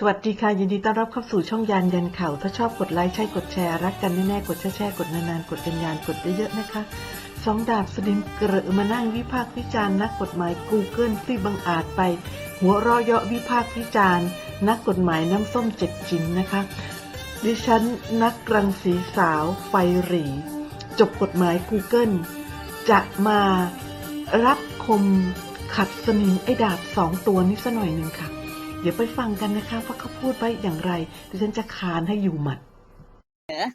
สวัสดีค่ะ ยินดีต้อนรับเข้าสู่ช่องยานยันข่าว ถ้าชอบกดไลค์ใช่กดแชร์ รักกันแน่ๆกดแชร์ๆกดนานๆ กดกันยานกดเยอะๆนะคะสองดาบสดินเกระมานั่งวิพากษ์วิจารณ์นักกฎหมาย Google ที่บังอาจไป หัวเรอเยาะวิพากษ์วิจารณ์ นักกฎหมายน้ำส้มเจ็ดจิ๋มนะคะ ดิฉันนักรังสีสาวไฟหรีจบกฎหมาย Google จะมารับคมขัดสนิมไอ้ดาบสองตัวนี้สัหน่อยหนึ่งค่ะ ดี๋ยวไปฟังกันนะคะว่าเขาพูดไปอย่างไรดิฉันจะคานให้อยู่หมัด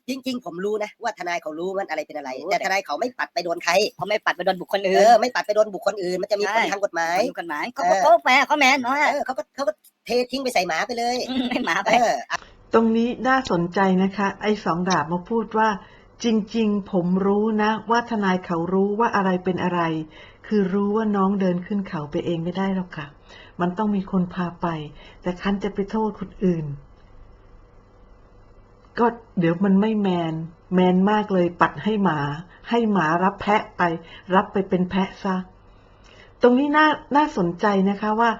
จริงๆ ผมรู้นะว่าทนายเขารู้มันอะไรเป็นอะไร แต่ทนายเขาไม่ปัดไปโดนใครเขาไม่ปัดไปโดนบุคคลเออื่นอไม่ปัดไปโดนบุคคลอื่นมันจะมีผลใช่ทางกฎหมายดูกันหมายเขาเออเขาแฝงเขาแมนเนาะเออเขาก็เขาก็เททิ้งไปใส่หมาไปเลยให้หมาไปเออตรงนี้น่าสนใจนะคะ ไอ้สองดาบมาพูดว่า จริง ๆ ผมรู้นะ ว่าทนายเขารู้ว่าอะไรเป็นอะไร คือรู้ว่าน้องเดินขึ้นเขาไปเองไม่ได้หรอกค่ะ มันต้องมีคนพาไป แต่คันจะไปโทษคนอื่น ก็เดี๋ยวมันไม่แมน แมนมากเลยปัดให้หมา ให้หมารับแพะไป รับไปเป็นแพะซะ ตรงนี้น่าน่าสนใจนะคะว่า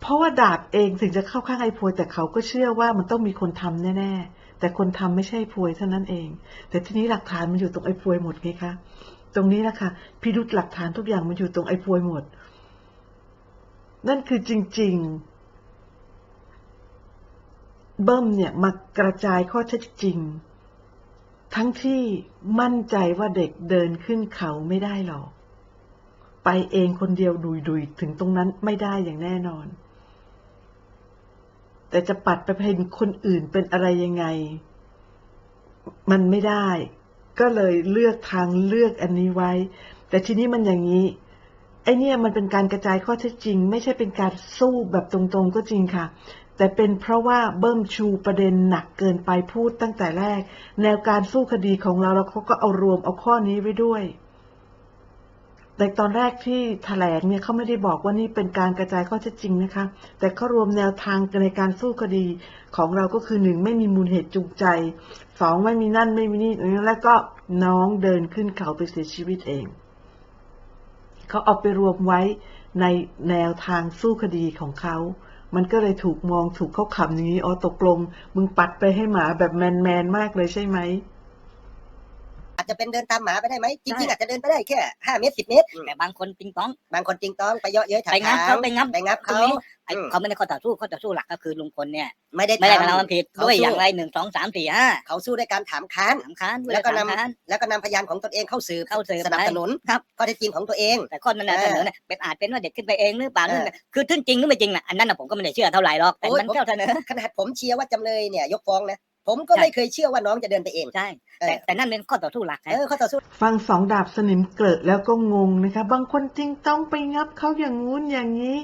เพราะว่าดาบเองถึงจะเข้าข้างไอ้พวยแต่เขาก็เชื่อว่ามันต้องมีคนทำแน่ๆ แต่คนทำไม่ใช่พวยเท่านั้นเอง แต่ทีนี้หลักฐานมันอยู่ตรงไอ้พวยหมดไงคะตรงนี้นะคะพิรุษหลักฐานทุกอย่างมันอยู่ตรงไอ้พวยหมด นั่นคือจริง ๆ เบิ้มเนี่ยมากระจายข้อเท็จจริง ทั้งที่มั่นใจว่าเด็กเดินขึ้นเขาไม่ได้หรอก ไปเองคนเดียวดุยๆถึงตรงนั้นไม่ได้อย่างแน่นอน แต่จะปัดไปเป็นคนอื่นเป็นอะไรยังไง มันไม่ได้ ก็เลยเลือกทางเลือกอันนี้ไว้ แต่ทีนี้มันอย่างนี้ ไอเนี่ยมันเป็นการกระจายข้อเท็จจริง ไม่ใช่เป็นการสู้แบบตรงๆก็จริงค่ะ แต่เป็นเพราะว่าเบิ้มชูประเด็นหนักเกินไปพูดตั้งแต่แรก แนวการสู้คดีของเราแล้วเขาก็เอารวมเอาข้อนี้ไว้ด้วย แต่ตอนแรกที่แถลงเนี่ยเขาไม่ได้บอกว่านี่เป็นการกระจายข้อเท็จจริงนะคะ แต่เขารวมแนวทางในการสู้คดีของเราก็คือหนึ่งไม่มีมูลเหตุจูงใจสองไม่มีนั่นไม่มีนี่แล้วก็น้องเดินขึ้นเขาไปเสียชีวิตเอง เขาเอาไปรวมไว้ในแนวทางสู้คดีของเขา มันก็เลยถูกมองถูกเขาขำอย่างนี้ อ๋อตกลง มึงปัดไปให้หมาแบบแมนแมนมากเลยใช่ไหม อาจจะเป็นเดินตามหมาไปได้ไหมจริงๆอาจจะเดินไปได้แค่ห้าเมตรสิบเมตร แต่บางคนปิงปอง บางคนจริงต้องไปเยาะเย้ยถาไปงับทาเขาไปงับไปงับตรงเขานี้ไอ้อืมเขาไม่ได้ข้อต่อสู้ข้อต่อสู้หลักก็คือลุงพลเนี่ยไม่ได้ไม่ได้ทำกระทำความผิดเขาด้วยสู้อย่างไรหนึ่งสองสามสี่ห้าเขาสู้ด้วยการถามค้านสามค้านด้วยแล้วก็นำสามค้านแล้วก็นำพยานของตนเองเข้าสืบเข้าสืบสนับสนุนครับข้อเท็จจริงของตัวเอง แต่ข้อนั้นนะเออเสนอเนี่ยเป็นอาจเป็นว่าเด็กขึ้นไปเองหรือเปล่าเออคือทึ่งจริงหรือไม่จริงน่ะอันนั้นน่ะผมก็ไม่ได้เชื่อเท่าไหร่หรอกแต่โอ้ยมันผมแค่เสนอขนาดผมเชียร์ว่าจำเลยเนี่ยยกฟ้องนะ ผมก็ไม่เคยเชื่อว่าน้องจะเดินไปเอง ใช่เอแต่อแต่นั่นเป็นข้อต่อสู้หลักเอนะอข้อต่อสู้ฟังสองดาบสนิมเกลอะแล้วก็งงนะคะ บางคนจริงต้องไปงับเขาอย่างงู้นอย่างนี้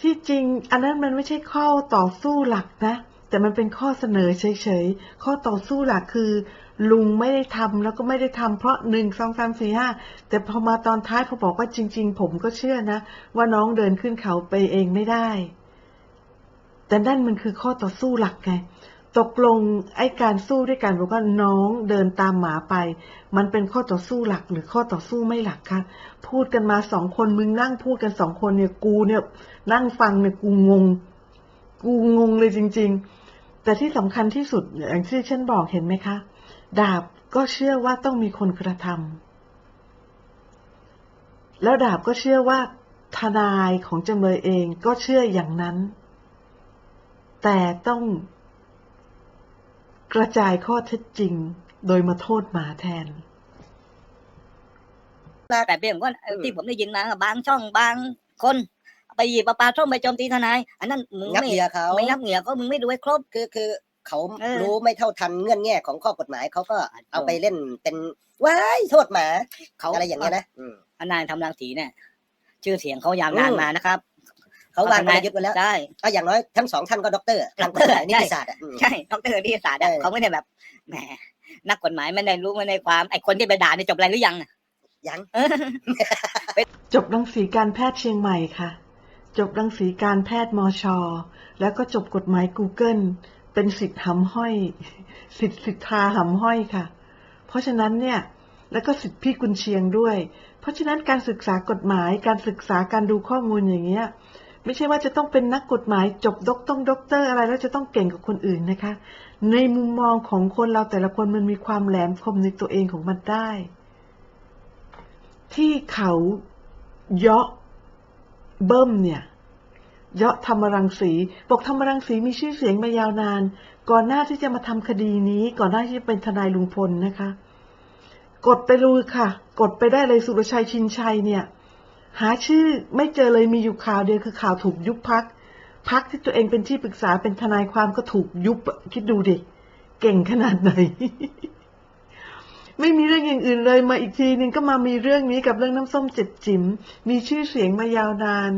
ที่จริง อันนั้นมันไม่ใช่ข้อต่อสู้หลักนะ แต่มันเป็นข้อเสนอเฉยๆ ข้อต่อสู้หลักคือ ลุงไม่ได้ทำแล้วก็ไม่ได้ทำเพราะหนึ่งสองสามสี่ห้าแต่พอมาตอนท้ายพอบอกว่าจริง ๆ ผมก็เชื่อนะ ว่าน้องเดินขึ้นเขาไปเองไม่ได้ แต่นั่นมันคือข้อต่อสู้หลักไง ตกลงไอ้การสู้ด้วยกันบอกว่าน้องเดินตามหมาไป มันเป็นข้อต่อสู้หลักหรือข้อต่อสู้ไม่หลักคะพูดกันมาสองคนมึงนั่งพูดกันสองคนเนี่ยกูเนี่ย นั่งฟังเนี่ยกูงง กูงงเลยจริง ๆ แต่ที่สำคัญที่สุดอย่างที่ฉันบอกเห็นไหมคะ ดาบก็เชื่อว่าต้องมีคนกระทำแล้วดาบก็เชื่อว่าทนายของจำเลยเองก็เชื่ออย่างนั้น แต่ต้อง กระจายข้อเท็จจริง โดยมาโทษหมาแทนแต่เพียงว่าเอ่ออืมที่ผมได้ยินมาบางช่องบางคนไปหยิบปลาปลาส้มไปโจมตีทนาย อันนั้นมึงงับไม่เหยื่อเขาไม่งับเหงื่อก็มึงไม่ดูให้ครบคือคือเขาเออรู้ไม่เท่าทันเงื่อนแง่ของข้อกฎหมายเขาก็อะเอาไปเล่นเป็นว้ายโทษหมาเขาอะไรอย่างเงี้ยนะอืมทนายทำรังสีเนี่ยชื่อเสียงเขายาวนานอืมมานะครับ เขาวางกทนลยุทธ์ไว้แล้วใช่เอาอย่างน้อยทั้งสองท่านก็ด็อกเตอร์ทางกฎหมายนิติศาสตร์อะอืมใช่ดรนิติศาสตร์อะเออเขาไม่ได้แบบแหมนักกฎหมายไม่ได้รู้ไม่ได้ความไอ้คนที่ไปด่านี่จบอะไรหรือยังอะยังจบรังสีการแพทย์เชียงใหม่ค่ะ จบรังสีการแพทย์มอชอแล้วก็จบกฎหมาย Google เป็นสิทธิ์หำห้อย สิทธิ์สิทธาหำห้อยค่ะ เพราะฉะนั้นเนี่ยแล้วก็สิทธิพี่กุนเชียงด้วย เพราะฉะนั้นการศึกษากฎหมายการศึกษาการดูข้อมูลอย่างเงี้ย ไม่ใช่ว่าจะต้องเป็นนักกฎหมายจบด็อกต้องด็อกเตอร์อะไรแล้วจะต้องเก่งกว่าคนอื่นนะคะ ในมุมมองของคนเราแต่ละคนมันมีความแหลมคมในตัวเองของมันได้ ที่เขาเยาะเบิ้มเนี่ยเยาะธรรมรังสีบอกธรรมรังสีมีชื่อเสียงมายาวนาน ก่อนหน้าที่จะมาทำคดีนี้ ก่อนหน้าที่จะเป็นทนายลุงพลนะคะ กดไปเลยค่ะ กดไปได้เลยสุรชัยชินชัยเนี่ย หาชื่อไม่เจอเลยมีอยู่ข่าวเดียวคือข่าวถูกยุบพัก พักที่ตัวเองเป็นที่ปรึกษาเป็นทนายความก็ถูกยุบคิดดูดิ เก่งขนาดไหน ไม่มีเรื่องอย่างอื่นเลยมาอีกทีนึงก็มามีเรื่องนี้กับเรื่องน้ำส้มเจ็ดจิ๋มมีชื่อเสียงมายาวนาน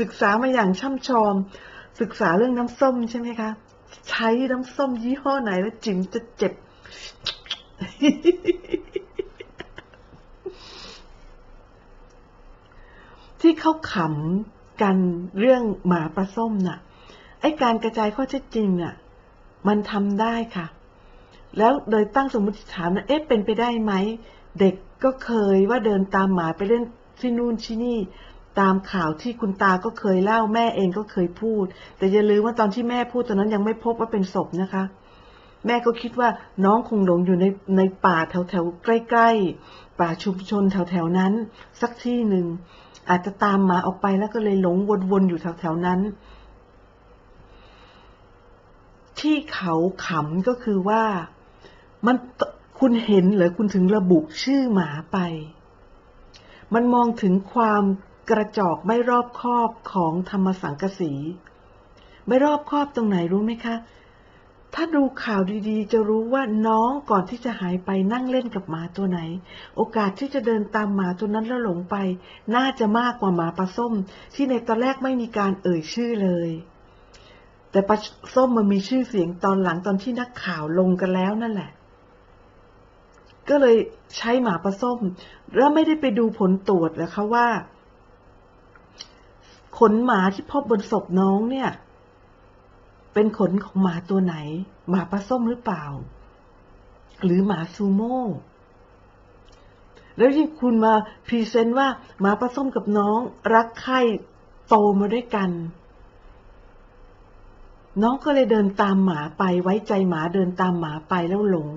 ศึกษามาอย่างช่ำชองศึกษาเรื่องน้ำส้มใช่ไหมคะ ใช้น้ำส้มยี่ห้อไหนแล้วจิ๋มจะเจ็บ ที่เขาขำกันเรื่องหมาปลาส้มน่ะ ไอ้การกระจายข้อเท็จจริงน่ะ มันทำได้ค่ะ แล้วโดยตั้งสมมติฐานว่าเอ๊ะเป็นไปได้ไหม เด็กก็เคยว่าเดินตามหมาไปเล่นที่นู่นที่นี่ตามข่าวที่คุณตาก็เคยเล่าแม่เองก็เคยพูด แต่อย่าลืมว่าตอนที่แม่พูดตอนนั้นยังไม่พบว่าเป็นศพนะคะ แม่ก็คิดว่าน้องคงหลงอยู่ในในป่าแถวแถวๆใกล้ ๆ ป่าชุมชนแถวแถวๆนั้น สักที่หนึ่ง อาจจะตามหมาออกไปแล้วก็เลยหลงวนๆอยู่แถวๆนั้น ที่เขาขำก็คือว่ามันคุณเห็นหรือคุณถึงระบุชื่อหมาไป มันมองถึงความกระจอกไม่รอบคอบของธรรมสังกสี ไม่รอบคอบตรงไหนรู้ไหมคะ ถ้าดูข่าวดีๆ จะรู้ว่าน้องก่อนที่จะหายไปนั่งเล่นกับหมาตัวไหน โอกาสที่จะเดินตามหมาตัวนั้นแล้วหลงไป น่าจะมากกว่าหมาปลาส้ม ที่ในตอนแรกไม่มีการเอ่ยชื่อเลย แต่ปลาส้มมันมีชื่อเสียงตอนหลังตอนที่นักข่าวลงกันแล้วนั่นแหละ ก็เลยใช้หมาปลาส้ม แล้วไม่ได้ไปดูผลตรวจเหรอคะว่า ขนหมาที่พบบนศพน้องเนี่ย เป็นขนของหมาตัวไหน หมาปลาส้มหรือเปล่า หรือหมาซูโม่แล้วยิ่คุณมาพรีเซนต์ว่าหมาปลาส้มกับน้องรักใคร่โตมาด้วยกัน น้องก็เลยเดินตามหมาไปไว้ใจหมาเดินตามหมาไปแล้วหลง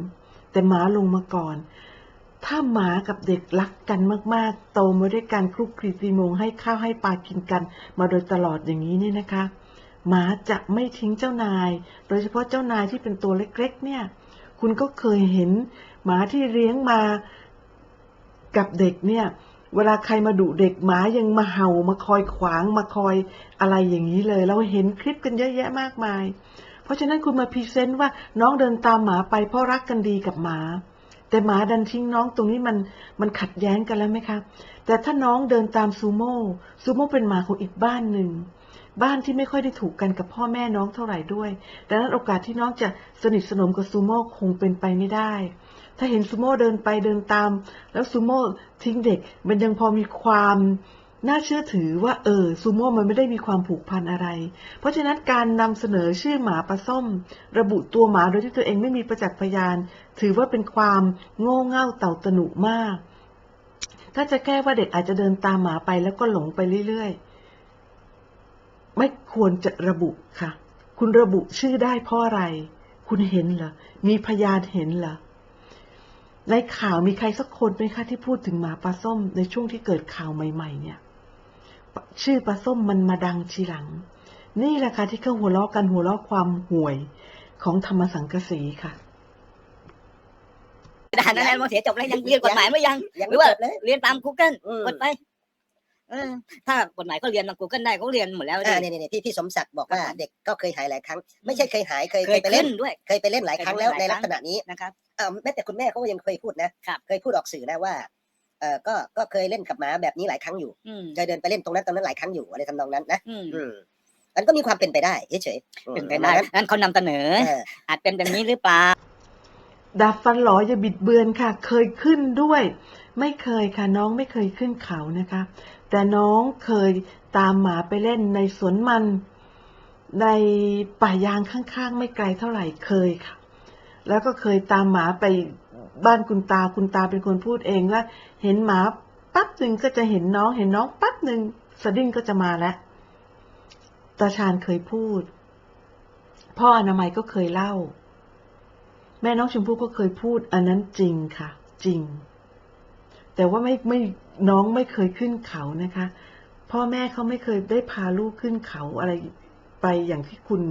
แต่หมาลงมาก่อน ถ้าหมากับเด็กรักกันมาก ๆ โตมาด้วยกันคลุกคลีตีโมงให้ข้าวให้ปลากินกัน มาโดยตลอดอย่างนี้เนี่ยนะคะ หมาจะไม่ทิ้งเจ้านาย โดยเฉพาะเจ้านายที่เป็นตัวเล็กๆ เนี่ย คุณก็เคยเห็นหมาที่เลี้ยงมากับเด็กเนี่ย เวลาใครมาดุเด็กหมายังมาเห่ามาคอยขวางมาคอยอะไรอย่างนี้เลย เราเห็นคลิปกันเยอะแยะมากมาย เพราะฉะนั้นคุณมาพรีเซนต์ว่าน้องเดินตามหมาไปเพราะรักกันดีกับหมาแต่หมาดันทิ้งน้องตรงนี้มันมันขัดแย้งกันแล้วไหมคะแต่ถ้าน้องเดินตามซูโม่ซูโม่เป็นหมาของอีกบ้านหนึ่ง บ้านที่ไม่ค่อยได้ถูกกันกับพ่อแม่น้องเท่าไหร่ด้วย ดังนั้นโอกาสที่น้องจะสนิทสนมกับซูโม่คงเป็นไปไม่ได้ ถ้าเห็นซูโม่เดินไปเดินตาม แล้วซูโม่ทิ้งเด็ก มันยังพอมีความน่าเชื่อถือว่าเออซูโม่มันไม่ได้มีความผูกพันอะไร เพราะฉะนั้นการนำเสนอชื่อหมาปลาส้ม ระบุตัวหมาโดยที่ตัวเองไม่มีประจักษ์พยาน ถือว่าเป็นความโง่เง่าเต่าตนุมาก ถ้าจะแก้ว่าเด็กอาจจะเดินตามหมาไปแล้วก็หลงไปเรื่อยๆ ไม่ควรจะระบุค่ะ คุณระบุชื่อได้เพราะอะไร คุณเห็นเหรอ มีพยานเห็นเหรอ ในข่าวมีใครสักคนไหมคะที่พูดถึงหมาปลาส้มในช่วงที่เกิดข่าวใหม่ ๆ เนี่ย ชื่อปลาส้มมันมาดังทีหลัง นี่แหละค่ะที่เขาหัวเราะกันหัวเราะความห่วยของธรรมสังกสีค่ะด่านนั้นแล้วมอเสียจบแล้วยังเรียนกฎหมายไม่ยังยังหไม่รือว่าจบเลยเรียนตาม Google อืมกดไป เออถ้ากฎหมายเขาเรียนตาม Google ได้เขาเรียนหมดแล้วอ่าดินี่นี่พี่พี่สมศักดิ์บอกว่าครับผมเด็กก็เคยหายหลายครั้ง ไม่ใช่เคยหายเคยเคเคยยไปเล่ขึ้นนด้วยเคยไปเล่นหลายครั้งแล้วเคยในไปเล่นหลายลักษณะนี้นะครับ เออแม้แต่คุณแม่เขาก็ยังเคยพูดนะ ครับ เคยพูดออกสื่อนะว่าเออก็ก็เคยเล่นกับหมาแบบนี้หลายครั้งอยู่อืมเคยเดินไปเล่นตรงนั้นตรงนั้นหลายครั้งอยู่อะไรทำนองนั้นนะอืมอืมมันก็มีความเป็นไปได้เฉยๆอืมเป็นไปได้งั้นนั้นเขานำเสนอ เออ อาจเป็นแบบนี้หรือเปล่า ดับฟันหลออย่าบิดเบือนค่ะ เคยขึ้นด้วย ไม่เคยค่ะน้องไม่เคยขึ้นเขานะคะ แต่น้องเคยตามหมาไปเล่นในสวนมัน ในป่ายางข้างๆ ไม่ไกลเท่าไหร่เคยค่ะ แล้วก็เคยตามหมาไปบ้านคุณตาคุณตาเป็นคนพูดเองว่า เห็นหมาปั๊บหนึ่งก็จะเห็นน้องเห็นน้องปั๊บหนึ่งสดิ้งก็จะมาแล้วตาชาญเคยพูด พ่ออนามัยก็เคยเล่า แม่น้องชมพู่ก็เคยพูด อันนั้นจริงค่ะ จริง แต่ว่าไม่ไม่ น้องไม่เคยขึ้นเขานะคะ พ่อแม่เขาไม่เคยได้พาลูกขึ้นเขาอะไรไปอย่างที่คุณ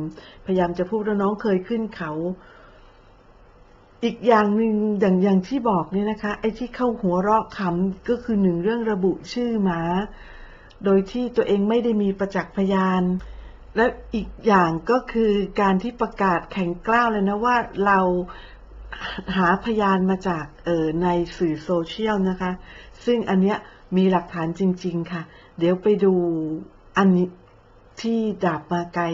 พยายามจะพูดแล้วน้องเคยขึ้นเขา อีกอย่างหนึ่งอย่างอย่างที่บอกเนี่ยนะคะ ไอ้ที่เข้าหัวเราะขำก็คือหนึ่งเรื่องระบุชื่อหมาโดยที่ตัวเองไม่ได้มีประจักษ์พยาน และอีกอย่างก็คือการที่ประกาศแข่งกล้าวเลยนะว่าเราหาพยานมาจากเออในสื่อโซเชียลนะคะ ซึ่งอันเนี้ยมีหลักฐานจริง ๆ ค่ะ เดี๋ยวไปดูอันนี้ที่ดาบมาไกล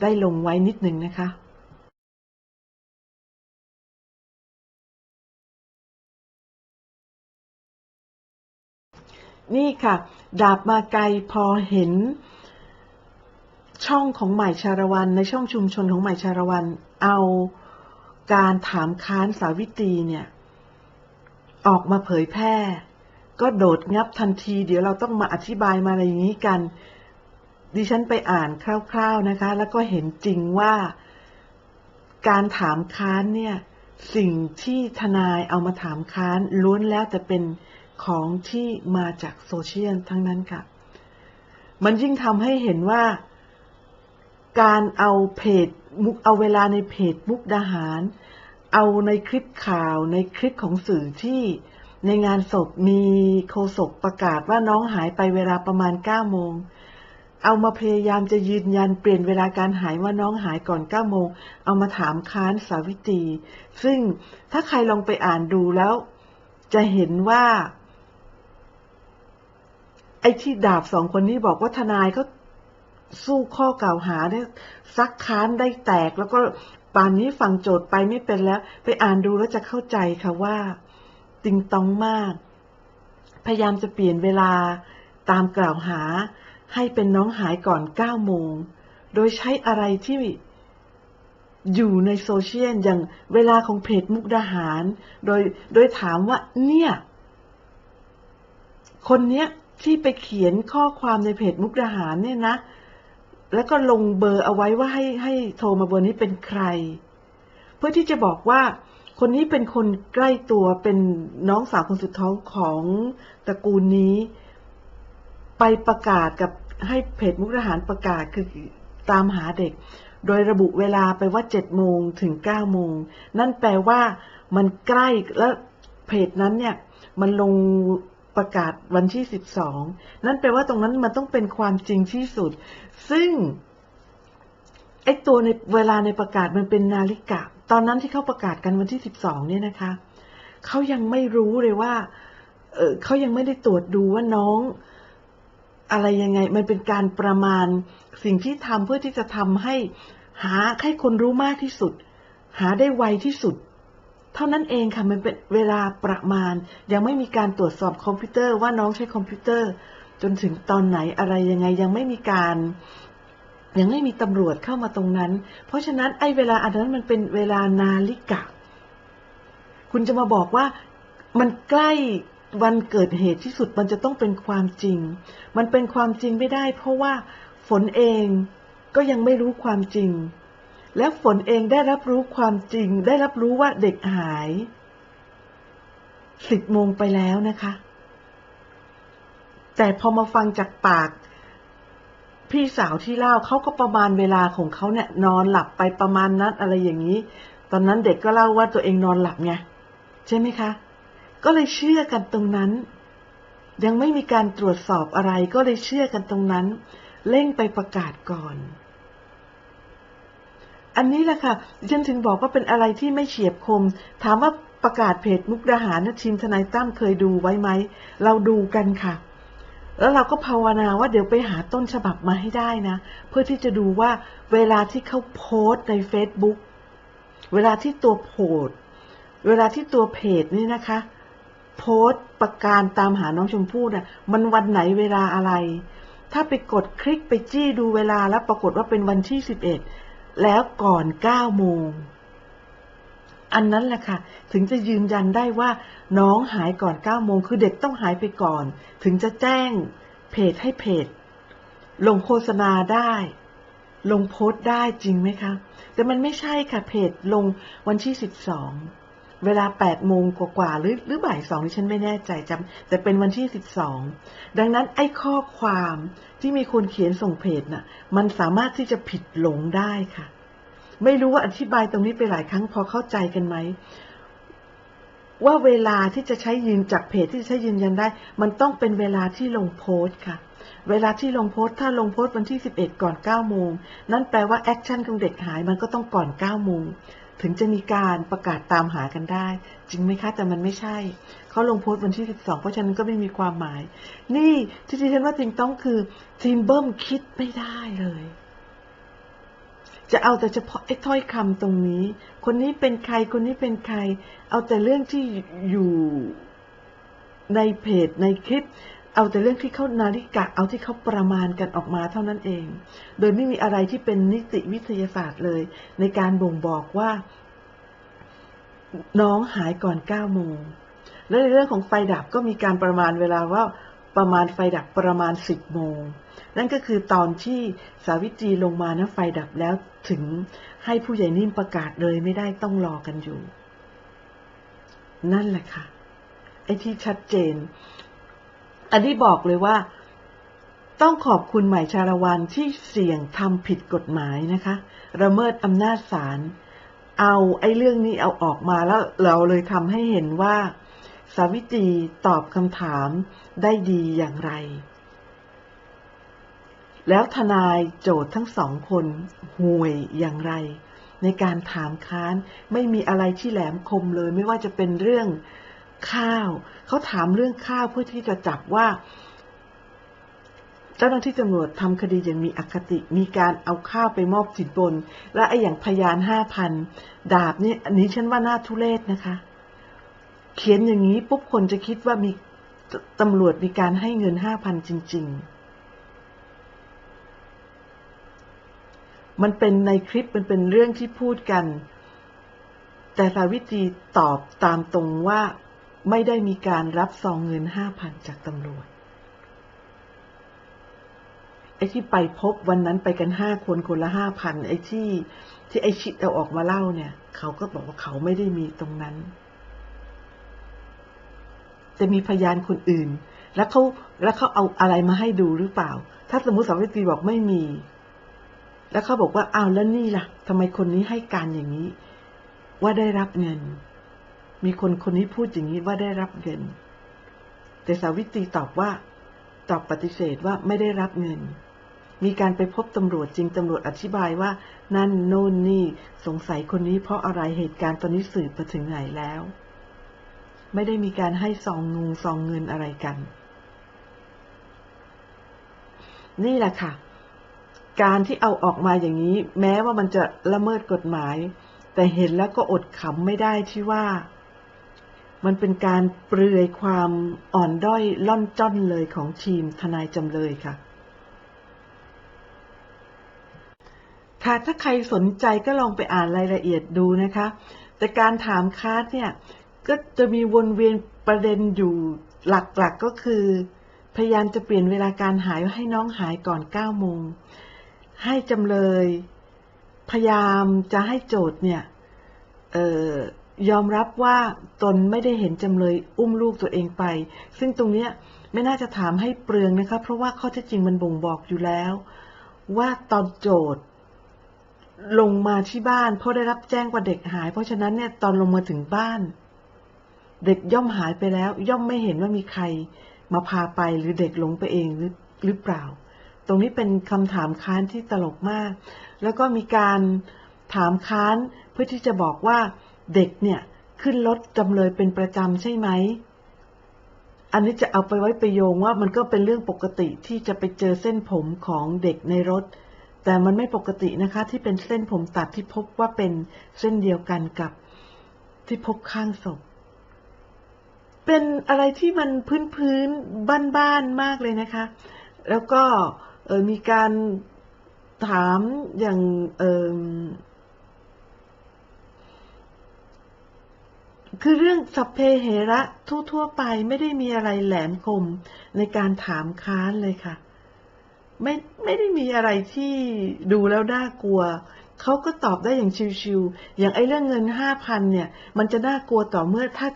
ได้ลงไว้นิดหนึ่งนะคะนี่ค่ะ ดาบมาไกลพอเห็น ช่องของใหม่ชาละวันในช่องชุมชนของใหม่ชาละวัน เอาการถามค้านสาวิตรีเนี่ย ออกมาเผยแพร่ ก็โดดงับทันที เดี๋ยวเราต้องมาอธิบายมาอะไรอย่างนี้กัน ดิฉันไปอ่านคร่าวๆนะคะ แล้วก็เห็นจริงว่า การถามค้านเนี่ย สิ่งที่ทนายเอามาถามค้านล้วนแล้วแต่เป็นของที่มาจากโซเชียลทั้งนั้นค่ะ มันยิ่งทำให้เห็นว่า การเอาเพจมุกเอาเวลาในเพจมุกดาหาร เอาในคลิปข่าวในคลิปของสื่อที่ ในงานศพมีโฆษกประกาศว่าน้องหายไปเวลาประมาณ9โมง เอามาพยายามจะยืนยันเปลี่ยนเวลาการหายว่าน้องหายก่อน9โมง เอามาถามค้านสาวิตรี ซึ่งถ้าใครลองไปอ่านดูแล้ว จะเห็นว่า ไอ้ที่ดาบสองคนนี้บอกว่าทนายก็สู้ข้อกล่าวหาเนี่ยซักค้านได้แตกแล้วก็ป่านนี้ฝั่งโจทย์ไปไม่เป็นแล้ว ไปอ่านดูแล้วจะเข้าใจค่ะว่า ติงตองมาก พยายามจะเปลี่ยนเวลาตามกล่าวหาให้เป็นน้องหายก่อน9โมง โดยใช้อะไรที่อยู่ในโซเชียลอย่างเวลาของเพจมุกดาหาร โดยโดยถามว่าเนี่ย คนเนี้ยที่ไปเขียนข้อความในเพจมุกดาหารเนี่ยนะ แล้วก็ลงเบอร์เอาไว้ว่าให้ให้โทรมาเบอร์นี้เป็นใคร เพื่อที่จะบอกว่า คนนี้เป็นคนใกล้ตัวเป็นน้องสาวคนสุดท้องของตระกูลนี้ ไปประกาศกับให้เพจมุกดาหารประกาศคือตามหาเด็ก โดยระบุเวลาไปว่าเจ็ดโมงถึงเก้าโมง นั่นแปลว่ามันใกล้แล้วเพจนั้นเนี่ย มันลงประกาศวันที่สิบสองนั่นแปลว่าตรงนั้นมันต้องเป็นความจริงที่สุด ซึ่งไอ้ตัวในเวลาในประกาศมันเป็นนาฬิกา ตอนนั้นที่เขาประกาศกันวันที่สิบสองเนี่ยนะคะ เขายังไม่รู้เลยว่าเออเขายังไม่ได้ตรวจดูว่าน้องอะไรยังไง มันเป็นการประมาณสิ่งที่ทำเพื่อที่จะทำให้หาให้คนรู้มากที่สุด หาได้ไวที่สุด เท่านั้นเองค่ะ มันเป็นเวลาประมาณ ยังไม่มีการตรวจสอบคอมพิวเตอร์ว่าน้องใช้คอมพิวเตอร์ จนถึงตอนไหนอะไรยังไงยังไม่มีการ ยังไม่มีตำรวจเข้ามาตรงนั้น เพราะฉะนั้นไอ้เวลาอันนั้นมันเป็นเวลานาฬิกาคุณจะมาบอกว่ามันใกล้วันเกิดเหตุที่สุดมันจะต้องเป็นความจริง มันเป็นความจริงไม่ได้ เพราะว่าฝนเองก็ยังไม่รู้ความจริง และฝนเองได้รับรู้ความจริง ได้รับรู้ว่าเด็กหายสิบโมงไปแล้วนะคะ แต่พอมาฟังจากปาก พี่สาวที่เล่าเขาก็ประมาณเวลาของเขาเนี่ยนอนหลับไปประมาณนั้นอะไรอย่างนี้ ตอนนั้นเด็กก็เล่าว่าตัวเองนอนหลับไงใช่ไหมคะ ก็เลยเชื่อกันตรงนั้น ยังไม่มีการตรวจสอบอะไรก็เลยเชื่อกันตรงนั้น เร่งไปประกาศก่อน อันนี้แหละค่ะฉันถึงบอกว่าเป็นอะไรที่ไม่เฉียบคม ถามว่าประกาศเพจมุกดาหารนะทีมทนายตั้มเคยดูไว้ไหม เราดูกันค่ะ แล้วเราก็ภาวนาว่าเดี๋ยวไปหาต้นฉบับมาให้ได้นะ เพื่อที่จะดูว่าเวลาที่เขาโพสต์ใน Facebook เวลาที่ตัวโพสเวลาที่ตัวเพจนี่นะคะ โพสต์ประการตามหาน้องชมพู่น่ะมันวันไหนเวลาอะไร ถ้าไปกดคลิกไปจี้ดูเวลาแล้วปรากฏว่าเป็นวันที่สิบเอ็ดแล้วก่อนเก้าโมง อันนั้นแหละค่ะ ถึงจะยืนยันได้ว่าน้องหายก่อนเก้าโมงคือเด็กต้องหายไปก่อน ถึงจะแจ้งเพจให้เพจ ลงโฆษณาได้ ลงโพสต์ได้จริงไหมคะ แต่มันไม่ใช่ค่ะเพจลงวันที่สิบสองเวลาแปดโมงกว่าๆหรือหรือบ่ายสองที่ฉันไม่แน่ใจจำแต่เป็นวันที่สิบสองดังนั้นไอ้ข้อความที่มีคนเขียนส่งเพจน่ะ มันสามารถที่จะผิดหลงได้ค่ะ ไม่รู้ว่าอธิบายตรงนี้ไปหลายครั้งพอเข้าใจกันไหม ว่าเวลาที่จะใช้ยืนจากเพจที่จะใช้ยืนยันได้ มันต้องเป็นเวลาที่ลงโพสต์ค่ะ เวลาที่ลงโพสต์ถ้าลงโพสต์วันที่ 11 ก่อน9โมง นั่นแปลว่าแอคชั่นของเด็กหายมันก็ต้องก่อน9โมงถึงจะมีการประกาศตามหากันได้ จริงไหมคะ แต่มันไม่ใช่ เขาลงโพสต์วันที่ 12 เพราะฉะนั้นก็ไม่มีความหมาย นี่ที่ดิฉันว่าจริงต้องคือทีมเบิ้มคิดไม่ได้เลย จะเอาแต่เฉพาะไอ้ถ้อยคำตรงนี้ คนนี้เป็นใคร คนนี้เป็นใคร เอาแต่เรื่องที่อยู่ในเพจในคลิป เอาแต่เรื่องที่เขานาฬิกาเอาที่เขาประมาณกันออกมาเท่านั้นเอง โดยไม่มีอะไรที่เป็นนิติวิทยาศาสตร์เลย ในการบ่งบอกว่า น้องหายก่อน9โมง และในเรื่องของไฟดับก็มีการประมาณเวลาว่า ประมาณไฟดับประมาณ 10 โมง นั่นก็คือตอนที่สาวิตรีลงมานะไฟดับแล้วถึงให้ผู้ใหญ่นิ่มประกาศเลยไม่ได้ต้องรอกันอยู่ นั่นแหละค่ะ ไอ้ที่ชัดเจน อันนี้บอกเลยว่า ต้องขอบคุณหม่ชาละวันที่เสี่ยงทำผิดกฎหมายนะคะ ระเมิดอำนาจศาลเอาไอ้เรื่องนี้เอาออกมาแล้วเราเลยทำให้เห็นว่า สาวิตรีตอบคำถามได้ดีอย่างไร แล้วทนายโจทย์ทั้งสองคนห่วยอย่างไร ในการถามค้านไม่มีอะไรที่แหลมคมเลย ไม่ว่าจะเป็นเรื่องข้าว เขาถามเรื่องข้าวเพื่อที่จะจับว่าเจ้าหน้าที่ตำรวจทำคดีอย่างมีอคติ มีการเอาข้าวไปมอบสินบน และไอ้อย่างพยานห้าพันดาบนี่อันนี้ฉันว่าน่าทุเรศนะคะ เขียนอย่างนี้ปุ๊บคนจะคิดว่ามีตำรวจมีการให้เงินห้าพันจริง ๆ มันเป็นในคลิปมันเป็นเรื่องที่พูดกัน แต่สาวิตรีตอบตามตรงว่าไม่ได้มีการรับซองเงินห้าพันจากตำรวจ ไอ้ที่ไปพบวันนั้นไปกันห้าคนคนละห้าพันไอ้ที่ที่ไอ้ชิดเอาออกมาเล่าเนี่ย เขาก็บอกว่าเขาไม่ได้มีตรงนั้น จะมีพยานคนอื่น แล้วเขาแล้วเขาเอาอะไรมาให้ดูหรือเปล่า ถ้าสมมติสาวิตรีบอกไม่มี แล้วเขาบอกว่าอ้าวแล้วนี่ล่ะทำไมคนนี้ให้การอย่างนี้ ว่าได้รับเงิน มีคนคนนี้พูดอย่างนี้ว่าได้รับเงิน แต่สาวิตรีตอบว่า ตอบปฏิเสธว่าไม่ได้รับเงินมีการไปพบตำรวจจริงตำรวจอธิบายว่า นั่นโน่นนี่ สงสัยคนนี้เพราะอะไรเหตุการณ์ตอนนี้สืบไปถึงไหนแล้ว ไม่ได้มีการให้ซองงูซองเงินอะไรกัน นี่แหละค่ะ การที่เอาออกมาอย่างนี้ แม้ว่ามันจะละเมิดกฎหมาย แต่เห็นแล้วก็อดขำไม่ได้ที่ว่า มันเป็นการเปลือยความอ่อนด้อยล่อนจ้อนเลยของทีมทนายจำเลยค่ะค่ะถ้าใครสนใจก็ลองไปอ่านรายละเอียดดูนะคะ แต่การถามคาสเนี่ย ก็จะมีวนเวียนประเด็นอยู่หลักๆกก็คือ พยายามจะเปลี่ยนเวลาการหายให้น้องหายก่อน9โมง ให้จำเลย พยายามจะให้โจทย์เนี่ยออยอมรับว่าตนไม่ได้เห็นจำเลยอุ้มลูกตัวเองไป ซึ่งตรงเนี้ยไม่น่าจะถามให้เปลืองนะคะ เพราะว่าข้อเท็จจริงมันบ่งบอกอยู่แล้ว ว่าตอนโจทย์ลงมาที่บ้านเพราะได้รับแจ้งว่าเด็กหาย เพราะฉะนั้นเนี่ยตอนลงมาถึงบ้าน เด็กย่อมหายไปแล้ว ย่อมไม่เห็นว่ามีใคร มาพาไปหรือเด็กหลงไปเองหรือหรือเปล่า ตรงนี้เป็นคำถามค้านที่ตลกมาก แล้วก็มีการถามค้านเพื่อที่จะบอกว่าเด็กเนี่ยขึ้นรถจำเลยเป็นประจำใช่ไหม อันนี้จะเอาไปไว้ไปโยงว่ามันก็เป็นเรื่องปกติที่จะไปเจอเส้นผมของเด็กในรถ แต่มันไม่ปกตินะคะ ที่เป็นเส้นผมตัดที่พบว่าเป็นเส้นเดียวกันกับที่พบข้างศพ เป็นอะไรที่มันพื้นพื้นบ้านบ้านๆมากเลยนะคะ แล้วก็มีการถามอย่างคือเรื่องสัพเพเหระทั่วๆไปไม่ได้มีอะไรแหลมคมในการถามค้านเลยค่ะ ไม่ไม่ได้มีอะไรที่ดูแล้วน่ากลัวเขาก็ตอบได้อย่างชิวๆอย่างไอ้เรื่องเงินห้าพันเนี่ย มันจะน่ากลัวต่อเมื่อถ้า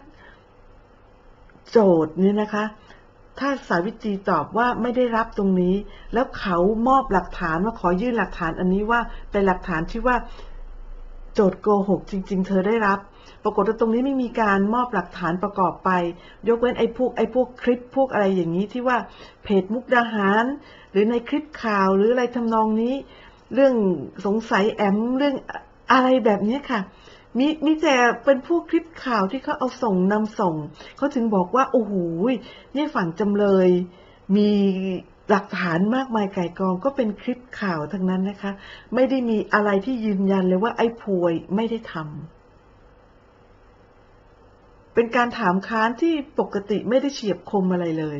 โจทย์เนี่ยนะคะ ถ้าสาวิตรีตอบว่าไม่ได้รับตรงนี้ แล้วเขามอบหลักฐานมาขอยื่นหลักฐานอันนี้ว่าเป็นหลักฐานที่ว่า โจทย์โกหกจริง ๆ เธอได้รับ ปรากฏว่าตรงนี้ไม่มีการมอบหลักฐานประกอบไป ยกเว้นไอ้พวกไอ้พวกคลิปพวกอะไรอย่างนี้ที่ว่าเพจมุกดาหาร หรือในคลิปข่าวหรืออะไรทำนองนี้ เรื่องสงสัยแอมเรื่องอะไรแบบนี้ค่ะ มีมีแต่เป็นพวกคลิปข่าวที่เขาเอาส่งนำส่ง เขาถึงบอกว่า โอ้โหนี่ฝั่งจำเลย มีหลักฐานมากมายไก่กองก็เป็นคลิปข่าวทั้งนั้นนะคะ ไม่ได้มีอะไรที่ยืนยันเลยว่าไอ้พวยไม่ได้ทำเป็นการถามค้านที่ปกติไม่ได้เฉียบคมอะไรเลย